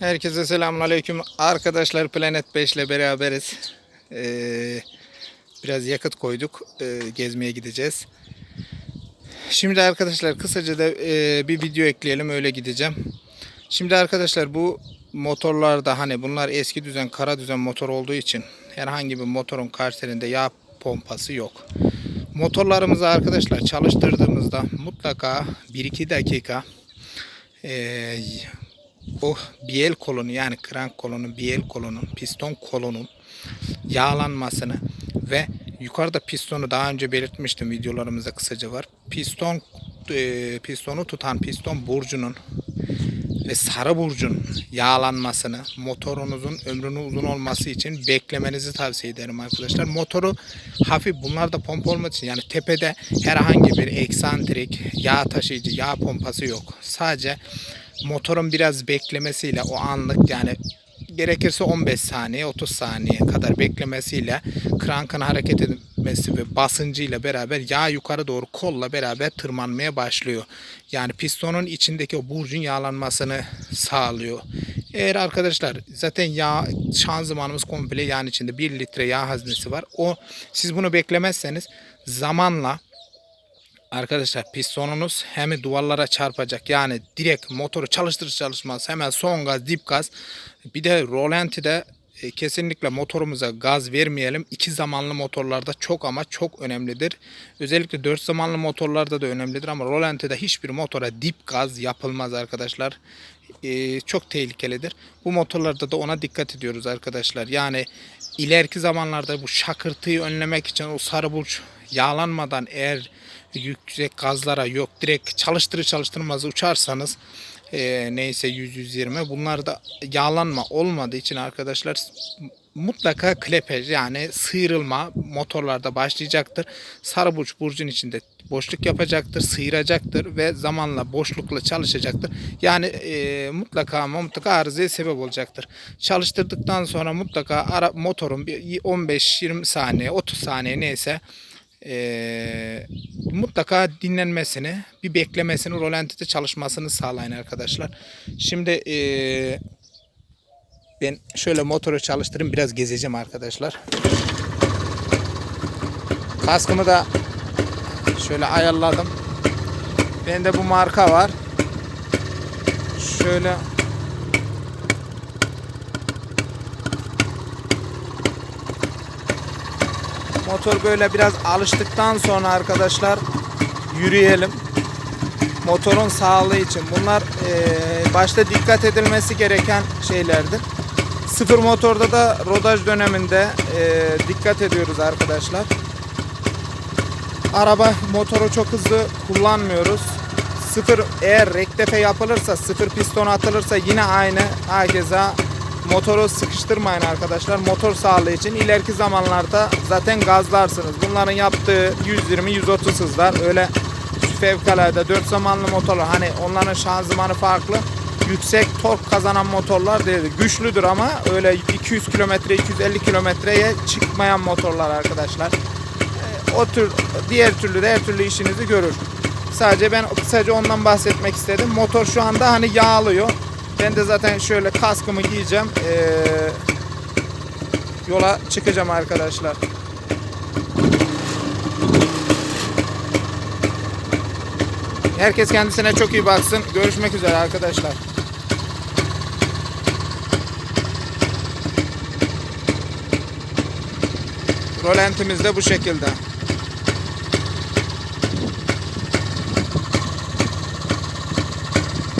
Herkese selamünaleyküm. Arkadaşlar Planet 5 ile beraberiz. Ee, biraz yakıt koyduk. Ee, gezmeye gideceğiz. Şimdi arkadaşlar kısaca da e, bir video ekleyelim öyle gideceğim. Şimdi arkadaşlar bu motorlarda hani bunlar eski düzen kara düzen motor olduğu için herhangi bir motorun karterinde yağ pompası yok. Motorlarımızı arkadaşlar çalıştırdığımızda mutlaka 1-2 dakika e, o biel kolunu yani krank kolunun, biel kolunun, piston kolunun yağlanmasını ve yukarıda pistonu daha önce belirtmiştim videolarımızda kısaca var. Piston e, pistonu tutan piston burcunun ve sarı burcun yağlanmasını, motorunuzun ömrünün uzun olması için beklemenizi tavsiye ederim arkadaşlar. Motoru hafif bunlar da pompa olmadığı için yani tepede herhangi bir eksantrik yağ taşıyıcı yağ pompası yok. Sadece motorun biraz beklemesiyle o anlık yani gerekirse 15 saniye 30 saniye kadar beklemesiyle krankın hareket etmesi ve basıncıyla beraber yağ yukarı doğru kolla beraber tırmanmaya başlıyor. Yani pistonun içindeki o burcun yağlanmasını sağlıyor. Eğer arkadaşlar zaten yağ şanzımanımız komple yağın içinde 1 litre yağ haznesi var. O siz bunu beklemezseniz zamanla Arkadaşlar pistonunuz hem duvarlara çarpacak yani direkt motoru çalıştırır çalışmaz hemen son gaz dip gaz bir de rolantide e, kesinlikle motorumuza gaz vermeyelim. İki zamanlı motorlarda çok ama çok önemlidir. Özellikle dört zamanlı motorlarda da önemlidir ama rolantide hiçbir motora dip gaz yapılmaz arkadaşlar. E, çok tehlikelidir. Bu motorlarda da ona dikkat ediyoruz arkadaşlar. Yani ileriki zamanlarda bu şakırtıyı önlemek için o sarı burç yağlanmadan eğer yüksek gazlara yok direkt çalıştırır çalıştırmaz uçarsanız e, neyse 100-120 bunlar da yağlanma olmadığı için arkadaşlar mutlaka klepej yani sıyrılma motorlarda başlayacaktır. Sarı burç burcun içinde boşluk yapacaktır, sıyıracaktır ve zamanla boşlukla çalışacaktır. Yani e, mutlaka ama mutlaka arızaya sebep olacaktır. Çalıştırdıktan sonra mutlaka ara, motorun bir 15-20 saniye, 30 saniye neyse e, mutlaka dinlenmesini, bir beklemesini, rolantide çalışmasını sağlayın arkadaşlar. Şimdi e, ben şöyle motoru çalıştırayım, biraz gezeceğim arkadaşlar. Kaskımı da şöyle ayarladım. Bende bu marka var. Şöyle Motor böyle biraz alıştıktan sonra arkadaşlar yürüyelim. Motorun sağlığı için. Bunlar e, başta dikkat edilmesi gereken şeylerdir. Sıfır motorda da rodaj döneminde e, dikkat ediyoruz arkadaşlar. Araba motoru çok hızlı kullanmıyoruz. Sıfır eğer rektefe yapılırsa, sıfır piston atılırsa yine aynı hakeza motoru sıkıştırmayın arkadaşlar. Motor sağlığı için ileriki zamanlarda zaten gazlarsınız. Bunların yaptığı 120-130 hızlar. Öyle fevkalade 4 zamanlı motorlar hani onların şanzımanı farklı. Yüksek tork kazanan motorlar değil. Güçlüdür ama öyle 200 kilometre 250 kilometreye çıkmayan motorlar arkadaşlar. E, O tür diğer türlü de her türlü işinizi görür. Sadece ben kısaca ondan bahsetmek istedim. Motor şu anda hani yağlıyor. Ben de zaten şöyle kaskımı giyeceğim. Ee, yola çıkacağım arkadaşlar. Herkes kendisine çok iyi baksın. Görüşmek üzere arkadaşlar. Rolantimiz de bu şekilde.